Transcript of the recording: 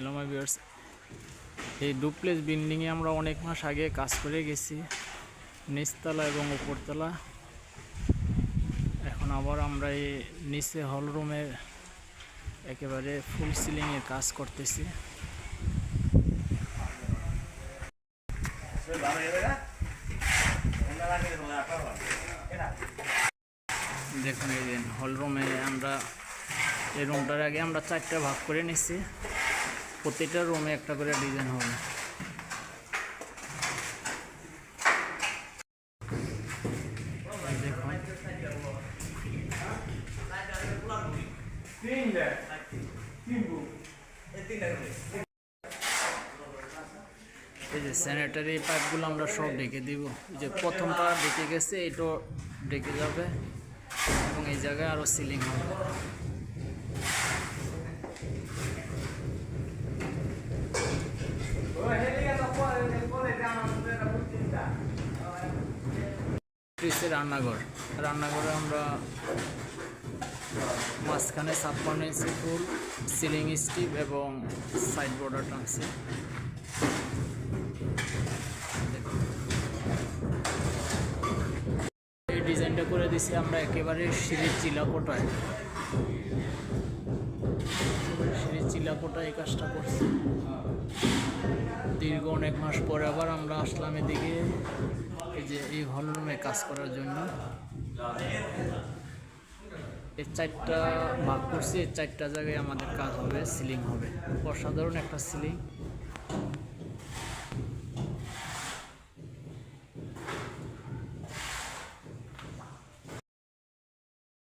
Hello my viewers এই duplex বিল্ডিংয়ে আমরা অনেক মাস আগে কাজ করে গেছি। নিচতলা এবং উপরতলা। এখন আবার আমরা এই নিচে হল রুমের একেবারে ফুল সিলিংয়ে কাজ করতেছি। দেখুন, এই হল রুমে আমরা, এই রুমটার আগে আমরা চারটা ভাগ করে নিচ্ছি প্রতিটা রুমে একটা করে ডিজাইন হবে। এই যে স্যানিটারি পাইপগুলো আমরা সব ঢেকে দিব। যে প্রথমটা ঢেকে গেছে, এটাও ঢেকে যাবে এবং এই জায়গায় আরও সিলিং হবে। পিসে রান্নাঘর। রান্নাঘরে আমরা মাঝখানে ছাপ্পান্ন ফুল, সিলিং স্টিপ এবং সাইড বর্ডার টানছে। এই ডিজাইনটা করে দিছি আমরা একেবারে সিঁড়ির চিলাকোটায় সিঁড়ির চিলাকোটায় এই কাজটা করছি। দীর্ঘ অনেক মাস পরে আবার আমরা আসলাম এদিকে। এই যে এই হল রুমে কাজ করার জন্য। এর চারটা ভাগ করছি, এই চারটা জায়গায় আমাদের কাজ হবে সিলিং হবে। অসাধারণ একটা সিলিং